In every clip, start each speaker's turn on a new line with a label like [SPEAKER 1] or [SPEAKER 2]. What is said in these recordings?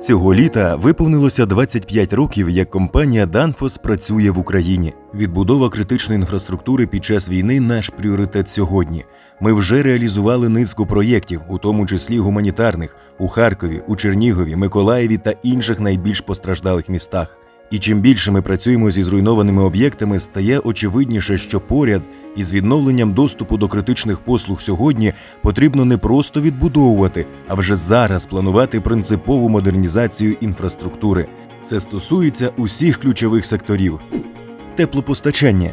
[SPEAKER 1] Цього літа виповнилося 25 років, як компанія Danfoss працює в Україні. Відбудова критичної інфраструктури під час війни наш пріоритет сьогодні. Ми вже реалізували низку проєктів, у тому числі гуманітарних, у Харкові, у Чернігові, Миколаєві та інших найбільш постраждалих містах. І чим більше ми працюємо зі зруйнованими об'єктами, стає очевидніше, що поряд із відновленням доступу до критичних послуг сьогодні потрібно не просто відбудовувати, а вже зараз планувати принципову модернізацію інфраструктури. Це стосується усіх ключових секторів. Теплопостачання.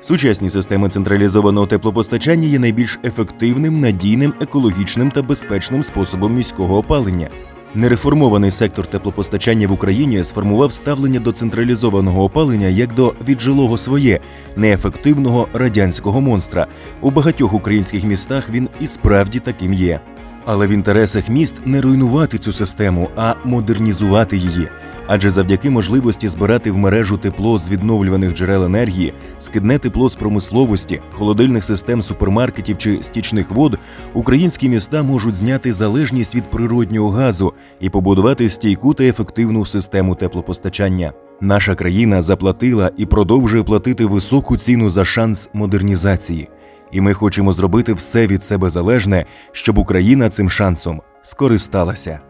[SPEAKER 1] Сучасні системи централізованого теплопостачання є найбільш ефективним, надійним, екологічним та безпечним способом міського опалення. Нереформований сектор теплопостачання в Україні сформував ставлення до централізованого опалення як до віджилого своє, неефективного радянського монстра. У багатьох українських містах він і справді таким є. Але в інтересах міст не руйнувати цю систему, а модернізувати її. Адже завдяки можливості збирати в мережу тепло з відновлюваних джерел енергії, скидне тепло з промисловості, холодильних систем супермаркетів чи стічних вод, українські міста можуть зняти залежність від природнього газу і побудувати стійку та ефективну систему теплопостачання. Наша країна заплатила і продовжує платити високу ціну за шанс модернізації. І ми хочемо зробити все від себе залежне, щоб Україна цим шансом скористалася.